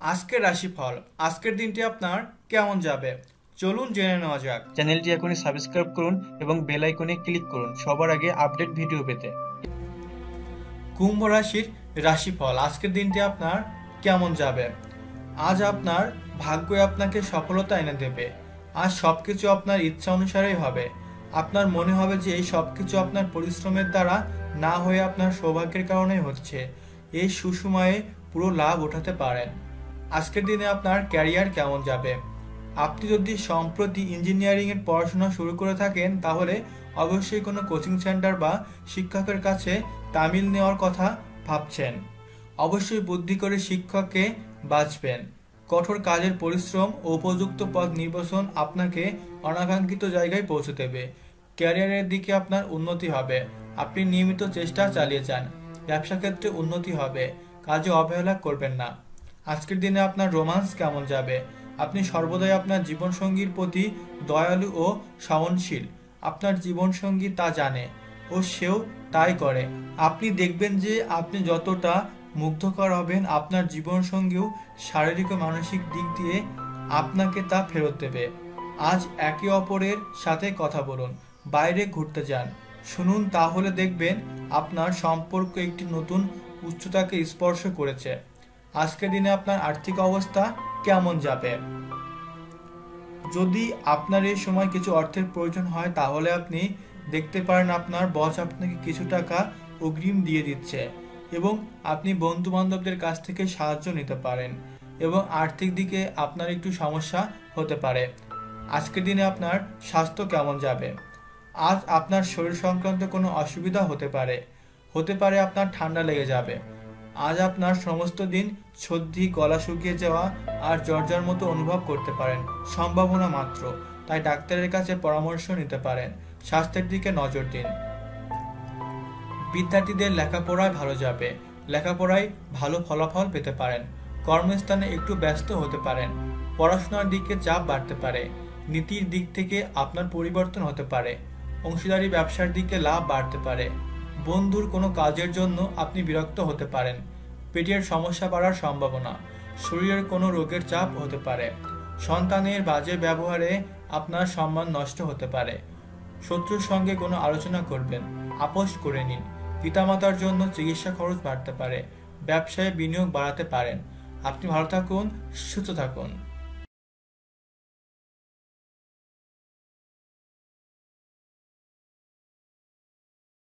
আজকের রাশিফল আজকের দিনটি আপনার কেমন যাবে? চলুন জেনে নেওয়া যাক। চ্যানেলটি এখনই সাবস্ক্রাইব করুন এবং বেল আইকনে ক্লিক করুন সবার আগে আপডেট ভিডিও পেতে। কুম্ভ রাশির রাশিফল আজকের দিনটি আপনার কেমন যাবে? আজ আপনার ভাগ্য আপনাকে সফলতা এনে দেবে। আজ সবকিছু আপনার ইচ্ছা অনুসারেই হবে। আপনার মনে হবে যে এই সবকিছু আপনার পরিশ্রমের দ্বারা না হয়ে আপনার সৌভাগ্যের কারণেই হচ্ছে। এই সুসময়ে পুরো লাভ উঠাতে পারেন। আজকের দিনে আপনার ক্যারিয়ার কেমন যাবে? আপনি যদি সম্প্রতি ইঞ্জিনিয়ারিং এর পড়াশোনা শুরু করে থাকেন, তাহলে অবশ্যই কোনো কোচিং সেন্টার বা শিক্ষকের কাছে তামিল নেওয়ার কথা ভাবছেন। অবশ্যই বুদ্ধি করে শিক্ষককে বাঁচবেন। কঠোর কাজের পরিশ্রম ও উপযুক্ত পথ নির্বাচন আপনাকে অনাকাঙ্ক্ষিত জায়গায় পৌঁছে দেবে। ক্যারিয়ারের দিকে আপনার উন্নতি হবে। আপনি নিয়মিত চেষ্টা চালিয়ে যান। ব্যবসা ক্ষেত্রে উন্নতি হবে। কাজে অবহেলা করবেন না। আজকের দিনে আপনার রোমান্স কেমন যাবে? আপনি সর্বদাই আপনার জীবনসঙ্গীর প্রতি দয়ালু ও সহনশীল। আপনার জীবনসঙ্গী তা জানে ও সেও তাই করে। আপনি দেখবেন যে আপনি যতটা মুগ্ধকর হবেন, আপনার জীবনসঙ্গীও শারীরিক ও মানসিক দিক দিয়ে আপনাকে তা ফেরত দেবে। আজ একে অপরের সাথে কথা বলুন, বাইরে ঘুরতে যান। শুনুন, তাহলে দেখবেন আপনার সম্পর্ক একটি নতুন উচ্চতাকে স্পর্শ করেছে। আজকের দিনে আপনার আর্থিক অবস্থা কেমন যাবে? যদি আপনার এই সময় কিছু অর্থের প্রয়োজন হয়, তাহলে আপনি দেখতে পারেন আপনার বস আপনাকে কিছু টাকা অগ্রিম দিয়ে দিচ্ছে এবং আপনি বন্ধু বান্ধবদের কাছ থেকে সাহায্য নিতে পারেন এবং আর্থিক দিকে আপনার একটু সমস্যা হতে পারে। আজকের দিনে আপনার স্বাস্থ্য কেমন যাবে? আজ আপনার শরীর সংক্রান্ত কোনো অসুবিধা হতে পারে। হতে পারে আপনার ঠান্ডা লেগে যাবে। আজ আপনার সমস্ত দিন সর্দি গলা শুকিয়ে যাওয়া আর জর্জার মতো অনুভব করতে পারেন, সম্ভাবনা মাত্র। তাই ডাক্তারের কাছে পরামর্শ নিতে পারেন। স্বাস্থ্যের দিকে নজর দিন। বিদ্যার্থীদের লেখাপড়ায় ভালো যাবে। লেখাপড়ায় ভালো ফলাফল পেতে পারেন। কর্মস্থানে একটু ব্যস্ত হতে পারেন। পড়াশোনার দিকে চাপ বাড়তে পারে। নীতির দিক থেকে আপনার পরিবর্তন হতে পারে। অংশীদারি ব্যবসার দিকে লাভ বাড়তে পারে। বন্ধুর কোনো কাজের জন্য আপনি বিরক্ত হতে পারেন। পেটের সমস্যা বাড়ার সম্ভাবনা, শরীরের কোনো রোগের চাপ হতে পারে। সন্তানের বাজে ব্যবহারে আপনার সম্মান নষ্ট হতে পারে। শত্রুর সঙ্গে কোনো আলোচনা করবেন, আপোষ করে নিন। পিতামাতার জন্য চিকিৎসা খরচ বাড়তে পারে, ব্যবসায় বিনিয়োগ বাড়াতে পারেন। আপনি ভালো থাকুন, সুস্থ থাকুন।